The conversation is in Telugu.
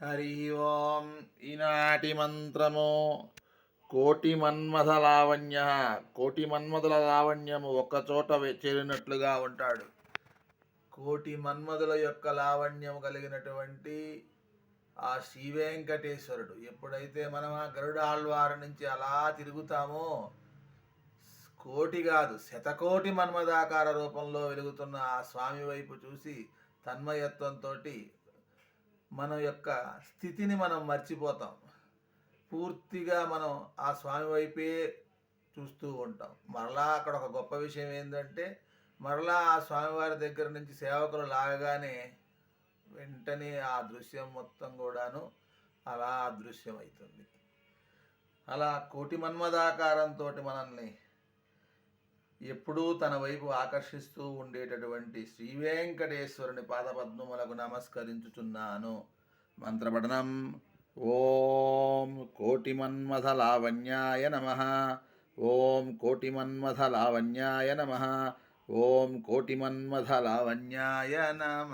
హరి ఓం ఈనాటి మంత్రము కోటి మన్మథ లావణ్య కోటి మన్మధుల లావణ్యము ఒక్కచోట చేరినట్లుగా ఉంటాడు. కోటి మన్మధుల యొక్క లావణ్యము కలిగినటువంటి ఆ శ్రీ వెంకటేశ్వరుడు ఎప్పుడైతే మనం ఆ గరుడ ఆళ్వారి నుంచి అలా తిరుగుతామో కోటి కాదు శతకోటి మన్మదాకార రూపంలో వెలుగుతున్న ఆ స్వామి వైపు చూసి తన్మయత్వంతో మన యొక్క స్థితిని మనం మర్చిపోతాం. పూర్తిగా మనం ఆ స్వామి వైపే చూస్తూ ఉంటాం. మరలా అక్కడ ఒక గొప్ప విషయం ఏంటంటే మరలా ఆ స్వామివారి దగ్గర నుంచి సేవకులు లాగగానే వెంటనే ఆ దృశ్యం మొత్తం కూడాను అలా అదృశ్యం అవుతుంది అలా కోటి మన్మదాకారంతో మనల్ని ఎప్పుడూ తన వైపు ఆకర్షిస్తూ ఉండేటటువంటి శ్రీ వెంకటేశ్వరుని పాదపద్మములకు నమస్కరించుచున్నాను. మంత్రపఠనం. ఓం కోటిమన్మథ లావణ్యాయ నమ. ఓం కోటిమన్మథ లావణ్యాయ నమ. ఓం కోటిమన్మథ లావణ్యాయ నమ.